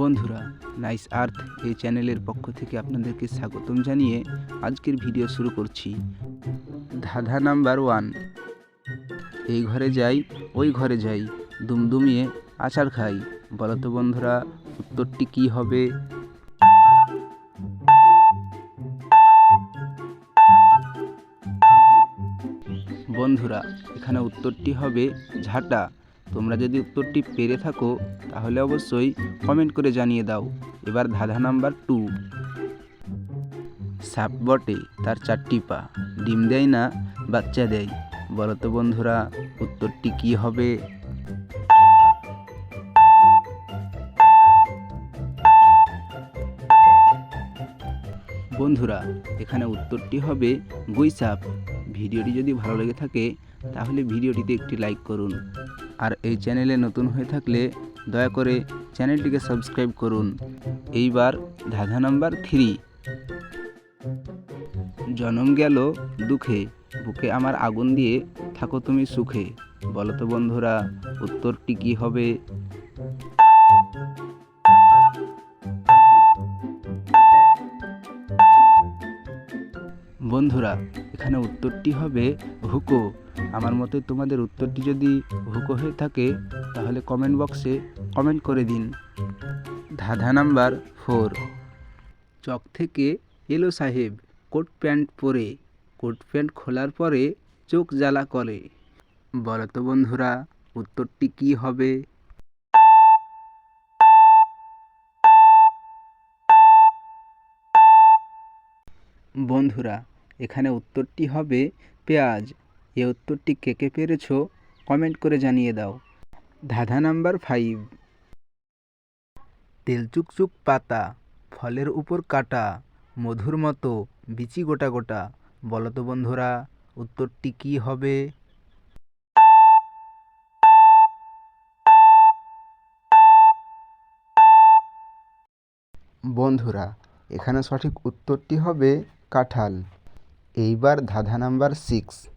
বন্ধুরা নাইস আর্থ এই চ্যানেলের পক্ষ থেকে আপনাদেরকে স্বাগতম জানিয়ে আজকের ভিডিও শুরু করছি। ধাঁধা নাম্বার ওয়ান। এই ঘরে যাই, ওই ঘরে যাই, দুমদুমিয়ে আচার খাই। বলতো বন্ধুরা, উত্তরটি কি হবে? বন্ধুরা, এখানে উত্তরটি হবে ঝাঁটা। তোমরা যদি উত্তরটি পেরে থাকো, তাহলে অবশ্যই কমেন্ট করে জানিয়ে দাও। এবার ধাঁধা নাম্বার টু সাপ বটে, তার চারটি পা। ডিম দেয় না, বাচ্চা দেয়। বলো তো বন্ধুরা, উত্তরটি কি হবে? বন্ধুরা, এখানে উত্তরটি হবে গুইসাপ ভিডিওটি যদি ভালো লেগে থাকে তাহলে ভিডিওটিতে একটি লাইক করুন। আর এই চ্যানেলে নতুন হয়ে থাকলে দয়া করে চ্যানেলটিকে সাবস্ক্রাইব করুন। এইবার ধাঁধা নাম্বার থ্রি জনম গেল দুঃখে, বুকে আমার আগুন দিয়ে থাকো তুমি সুখে। বলো তো বন্ধুরা, উত্তরটি কি হবে? বন্ধুরা, এখানে উত্তরটি হবে হুকো। আমার মতে তোমাদের উত্তরটি যদি হুকো হয়ে থাকে, তাহলে কমেন্ট বক্সে কমেন্ট করে দিন। ধাঁধা নাম্বার ফোর চক থেকে, এলো সাহেব, কোট প্যান্ট পরে। কোট প্যান্ট খোলার পরে চোখ জ্বালা করে। বলো তো বন্ধুরা, উত্তরটি কি হবে? বন্ধুরা, এখানে উত্তরটি হবে পেঁয়াজ। এ উত্তরটি কে কে পেরেছ কমেন্ট করে জানিয়ে দাও। ধাঁধা নাম্বার ফাইভ তেলচুকচুক পাতা, ফলের উপর কাটা, মধুর মতো, বিচি গোটা গোটা। বলতো বন্ধুরা, উত্তরটি কি হবে? বন্ধুরা, এখানে সঠিক উত্তরটি হবে কাঁঠাল। এইবার ধাঁধা নাম্বার সিক্স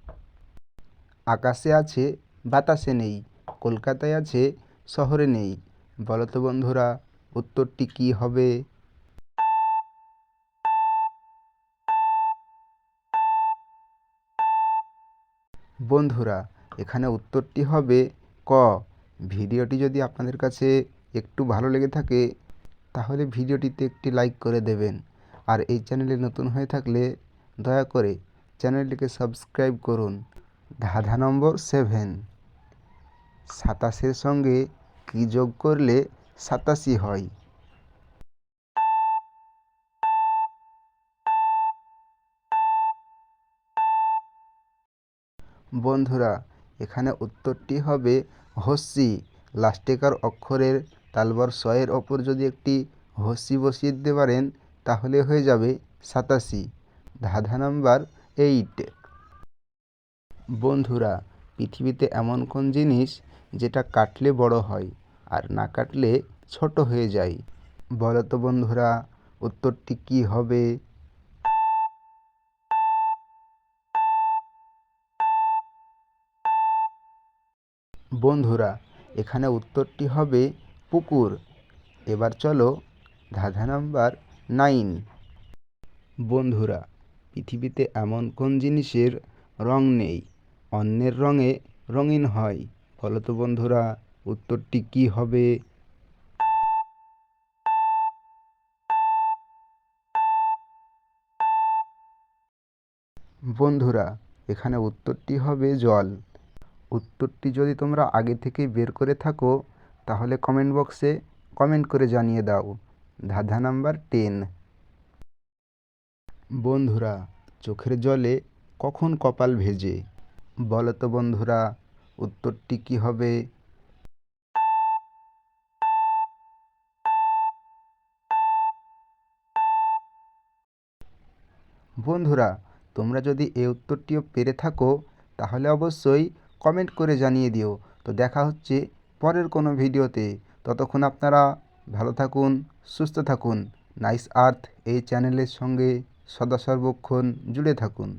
আকাশে আছে, বাতাসে নেই, কলকাতায় আছে, শহরে নেই। বলো তো বন্ধুরা, উত্তরটি কি হবে? বন্ধুরা, এখানে উত্তরটি হবে ক। ভিডিওটি যদি আপনাদের কাছে একটু ভালো লেগে থাকে, তাহলে ভিডিওটিতে একটি লাইক করে দেবেন। আর এই চ্যানেলে নতুন হয়ে থাকলে দয়া করে চ্যানেলটিকে সাবস্ক্রাইব করুন। ধাঁধা নম্বর সেভেন। সাতাশের সঙ্গে কী যোগ করলে সাতাশি হয়? বন্ধুরা, এখানে উত্তরটি হবে হস্যি লাস্টেকার অক্ষরের তালবার শয়ের ওপর যদি একটি হস্যি বসিয়ে দিতে পারেন, তাহলে হয়ে যাবে সাতাশি। ধাঁধা নাম্বার এইট। বন্ধুরা, পৃথিবীতে এমন কোন জিনিস যেটা কাটলে বড় হয় আর না কাটলে ছোট হয়ে যায়? বলো তো বন্ধুরা, উত্তরটি কি হবে? বন্ধুরা, এখানে উত্তরটি হবে পুকুর। এবার চলো ধাঁধা নাম্বার নাইন। বন্ধুরা, পৃথিবীতে এমন কোন জিনিসের রং নেই? অন্যের রঙে রঙিন হয়। বলো তো বন্ধুরা, উত্তরটি কি হবে? বন্ধুরা, এখানে উত্তরটি হবে জল। উত্তরটি যদি তোমরা আগে থেকেই বের করে থাকো, তাহলে কমেন্ট বক্সে কমেন্ট করে জানিয়ে দাও। ধাঁধা নাম্বার টেন বন্ধুরা, চোখের জলে কখন কপাল ভেজে? বলো তো বন্ধুরা, উত্তরটি কি হবে? বন্ধুরা, তোমরা যদি এই উত্তরটিও পেরে থাকো, তাহলে অবশ্যই কমেন্ট করে জানিয়ে দিও। তো দেখা হচ্ছে পরের কোনো ভিডিওতে। ততক্ষণ আপনারা ভালো থাকুন, সুস্থ থাকুন। নাইস আর্থ এই চ্যানেলের সঙ্গে সদা সর্বক্ষণ জুড়ে থাকুন।